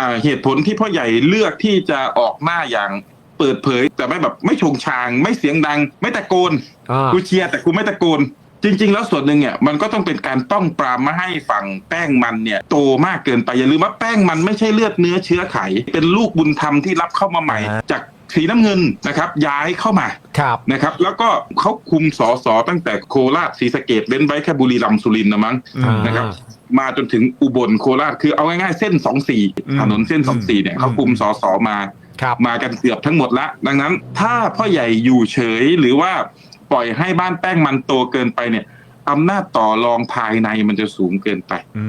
อ่าเหตุผลที่พ่อใหญ่เลือกที่จะออกหน้าอย่างเปิดเผย แต่ไม่แบบไม่ชงชาง ไม่เสียงดัง ไม่ตะโกนอ่ากูเชียร์แต่กูไม่ตะโกน จริง ๆ แล้วส่วนหนึ่งเนี่ยมันก็ต้องเป็นการป้องปรามไม่ให้ฝั่งแป้งมันเนี่ยโตมากเกินไปอย่าลืมว่าแป้งมันไม่ใช่เลือดเนื้อเชื้อไข เป็นลูกบุญธรรมที่รับเข้ามาใหม่อ่าจาก สีน้ำเงินนะครับย้ายเข้ามาครับนะครับ แล้วก็เขาคุมสอสอตั้งแต่โคราชศรีสะเกดเว้นไว้แค่บุรีรัมย์สุรินทร์นะมั้งอ่านะครับมาจนถึงอุบลโคราชคือเอาง่ายๆเส้นสองสี่อืมถนนเส้นสองสี่เนี่ยเขาคุมสอสอมาครับมากันเกือบทั้งหมดละ ดังนั้น ถ้าพ่อใหญ่อยู่เฉยหรือว่าปล่อยให้บ้านแป้งมันโตเกินไปเนี่ยอำนาจต่อรองภายในมันจะสูงเกินไปอื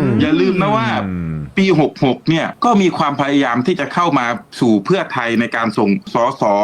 มอย่าลืมนะว่าอืม ปี 66 เนี่ยก็มีความพยายามที่จะเข้ามาสู่เพื่อไทยในการส่งสอสอ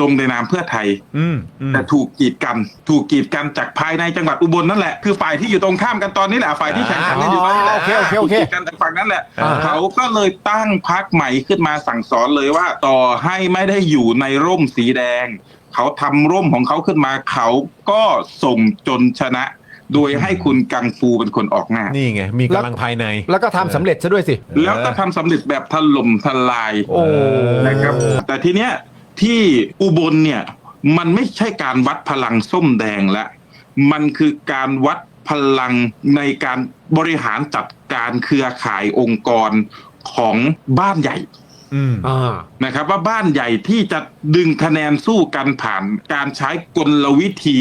ลงในนามเพื่อไทยอืมอืมแต่ถูกกีดกัน ถูกกีดกันจากภายในจังหวัดอุบลนั่นแหละ คือฝ่ายที่อยู่ตรงข้ามกันตอนนี้แหละ ฝ่ายที่แข่งขันกันอยู่ตอนนี้แหละโอเคโอเคโอเคถูกกีดกันจากฝั่งนั้นแหละอ่าเขาก็เลยตั้งพักใหม่ขึ้นมาสั่งสอนเลยว่า ต่อให้ไม่ได้อยู่ในร่มสีแดง เขาทำร่มของเขาขึ้นมา เขาก็ส่งจนชนะ โดยให้คุณกังฟูเป็นคนออกหน้า นี่ไง มีกำลังภายใน แล้วก็ทำสำเร็จซะด้วยสิ แล้วก็ทำสำเร็จแบบถล่มทลายโอ้นะครับ แต่ทีเนี้ยที่อุบลเนี่ยมันไม่ใช่การวัดพลังส้มแดงละมันคือการวัดพลังในการบริหารจัดการเครือข่ายองค์กรของบ้านใหญ่ อืม อ่า นะครับว่าบ้านใหญ่ที่จะดึงคะแนนสู้กันผ่านการใช้กลวิธี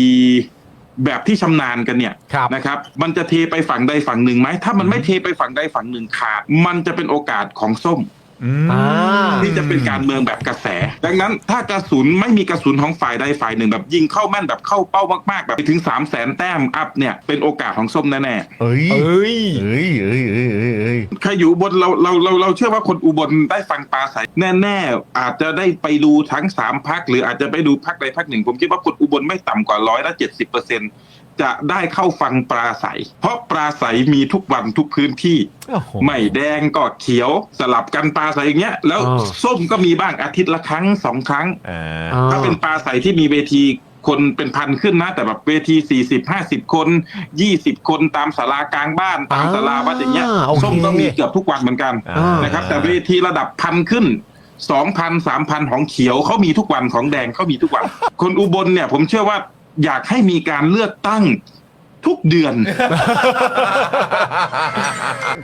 แบบที่ชำนาญกันเนี่ยครับนะครับ มันจะเทไปฝั่งใดฝั่งหนึ่งไหม ถ้ามันไม่เทไปฝั่งใดฝั่งหนึ่งขาด มันจะเป็นโอกาสของส้มอืมอ่าที่จะเป็นการเมืองแบบกระแส ดังนั้นถ้ากระสุนไม่มีกระสุนของฝ่ายใดฝ่ายหนึ่งแบบยิงเข้าแม่นแบบเข้าเป้ามากๆ แบบไปถึง3 0 0แสนแต้มอัพเนี่ยเป็นโอกาสของส้มแน่เอ้ยเอ้ยเอ้ยเอ้ยเอ้ยเอ้ยเอ้ยๆ ใครอยู่อุบนเราเราเราเราเชื่อว่าคนอุบลได้ฟังปราศัยแน่ ๆ อาจจะได้ไปดูทั้งสามพักหรืออาจจะไปดูพักใดพักหนึ่ง ผมคิดว่าคนอุบลไม่ต่ำกว่าร้อยละเจ็ดสิบเปอร์เซ็นจะได้เข้าฟังปราศัย เพราะปราศัยมีทุกวันทุกพื้นที่โอ้โหไม่แดงก็เขียวสลับกันปลาใสอย่างเงี้ย แล้วอ่าส้มก็มีบ้างอาทิตย์ละครั้งสองครั้งอ่าอ่าถ้าเป็นปลาใสที่มีเวที คนเป็นพันขึ้นนะ แต่แบบเวทีสี่สิบห้าสิบคนยี่สิบคนตามศาลากลางบ้านตามศาลาวัดอย่างเงี้ยอ่าโอเค ส้มก็มีเกือบทุกวันเหมือนกันอ่านะครับ แต่เวทีระดับพันขึ้นสองพันสามพันของเขียวเขามีทุกวันของแดงเขามีทุกวัน คนอุบลเนี่ย ผมเชื่อว่าอยากให้มีการเลือกตั้ง ทุกเดือน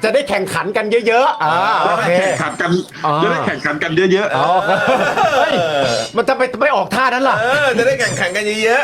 จะได้แข่งขันกันเยอะๆอ่าจะโอได้เค แข่งขันกันอ่า จะได้แข่งขันกันเยอะๆอ๋อเฮ้ยมันจะไปไม่ออกท่านั้นล่ะ เออ จะได้แข่งขันกันเยอะ